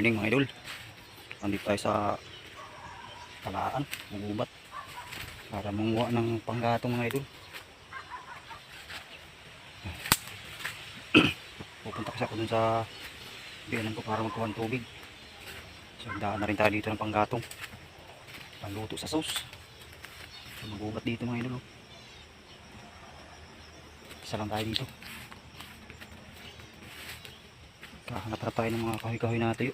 morning mga idol. Nandito tayo sa talaan, magubat. Para manguha ng panggatong mga idol. Pupunta kasi ako dun sa biyanan ko para magkuha ng tubig. So daan na rin tayo dito ng panggatong. Panluto sa sauce. So, magubat dito mga idol. oh. Isa lang tayo dito. Kahanap-hanap tayo ng mga kahoy-kahoy natin.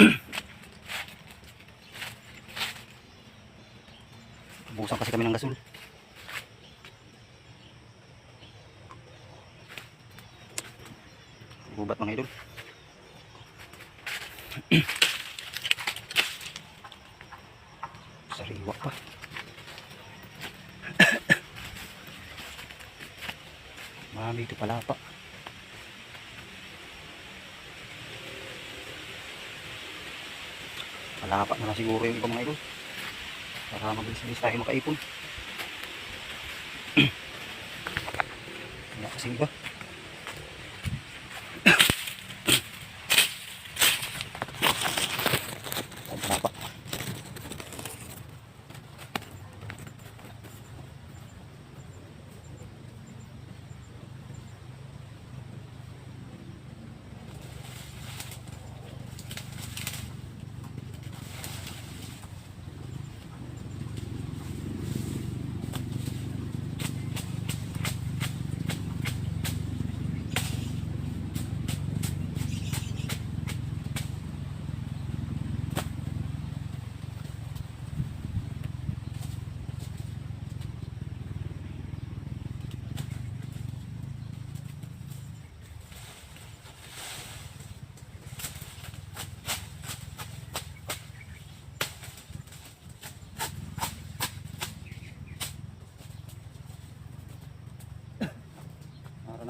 Busan kasi kami ng gasol. Gubat mga idol. Sariwa pa. Marami ito pala pa. Malapa na lang siguro yung iba mga idol. Para mabilis-bilis tayo makaipon. Wala kasing iba.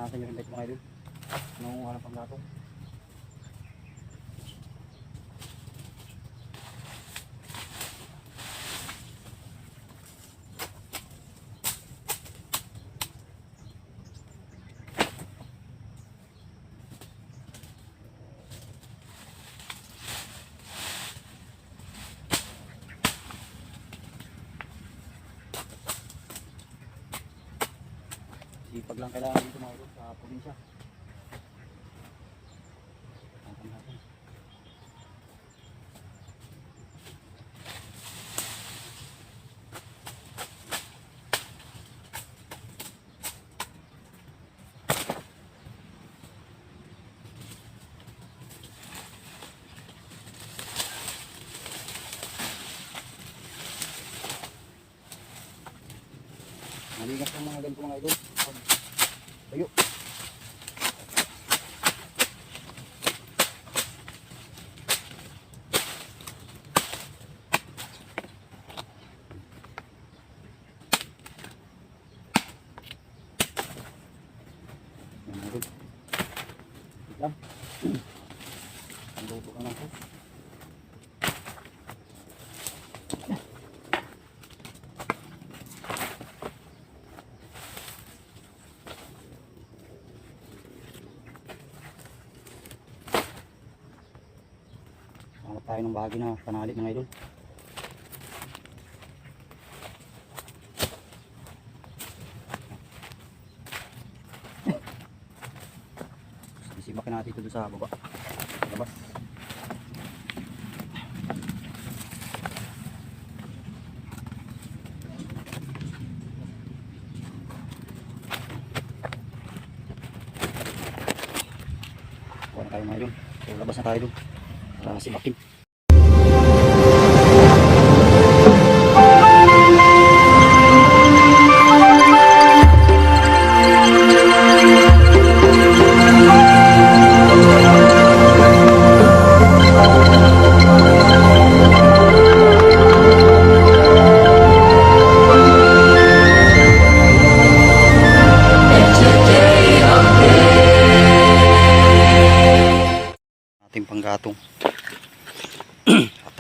Nyo rin dito mga idol. Nung ano pang gatong. Sipag lang kailangan dito sa probinsya. Maligas ng mga ganito mga idol. Tayo. Yan, mga idol. Wait lang. Ang luto ka lang po. Hanap tayo ng bahagi na panali mga idol. Sisibakin natin ito sa baba. Labas. Tayo mga idol. So, labas na tayo doon. Para sibakin.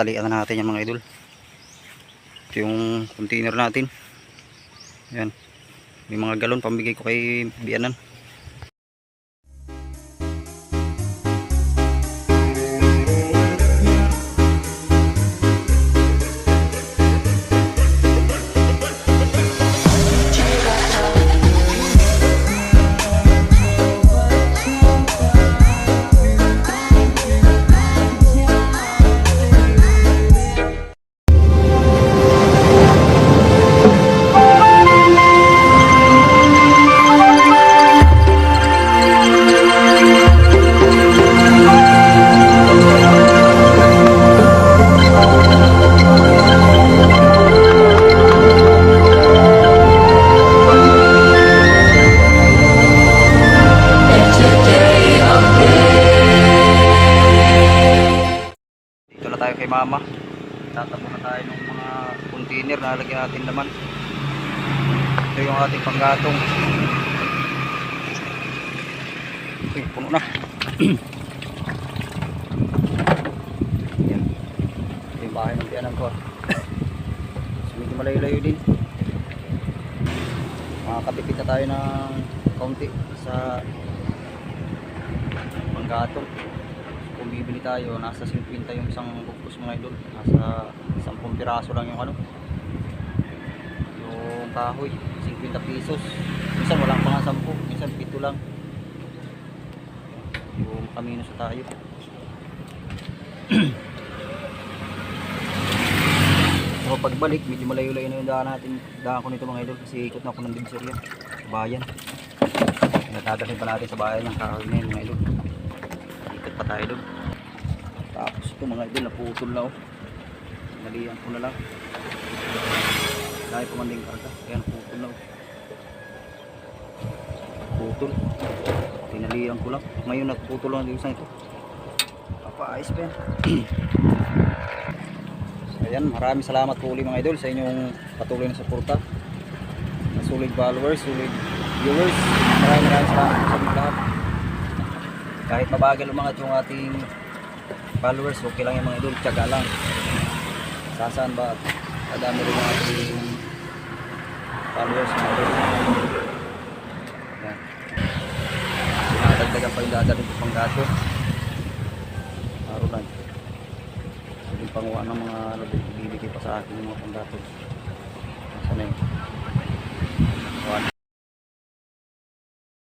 Talian na natin yung mga idol. Ito yung container natin. Yan may mga galon pambigay ko kay biyanan mama. Tatabo na tayo ng mga container na lagyan natin naman. Ito yung ating panggatong. Uy, puno na. Yan. Ito yung bahay ng tiyanan ko. So, medyo malayo-layo din. Makakatipid na tayo ng kaunti sa panggatong. Kung bibili tayo, nasa 50 yung isang bukos mga idol. Nasa 10 piraso lang yung ano. Yung kahoy, 50 pesos. Minsan walang pa nga 10, minsan 7 lang. Yung kamino sa tayo. So pagbalik, medyo malayo-layo na yung daan natin. Daan ko nito mga idol kasi ikot na ako ng divisorya. Sa bayan. Natadalhin pa natin sa bayan ng kahoy na mga idol. Pa tayo doon. Tapos ito mga idol, naputol na oh. Nalihan ko na lang. Dahil pumanding karga. Kaya naputol na oh. Putol. Tinalihan ko lang. Ngayon nagputol lang yung isang ito. Papaayos pa yan. Ayan, maraming salamat po ulit mga idol sa inyong patuloy na suporta. Sa Sulit followers, sulit viewers. Maraming maraming salamat sa lahat. Kahit mabagal umangat yung ating followers, okay lang yung mga idol, tiyaga lang. Sasaan ba? Kadami rin yung ating followers mga idol. Sinadagdagan pa yung dadalhin ko pang gato. Araw lang yung panguha ng mga ano, bibigay pa sa akin yung mga panggatong. Sana yun.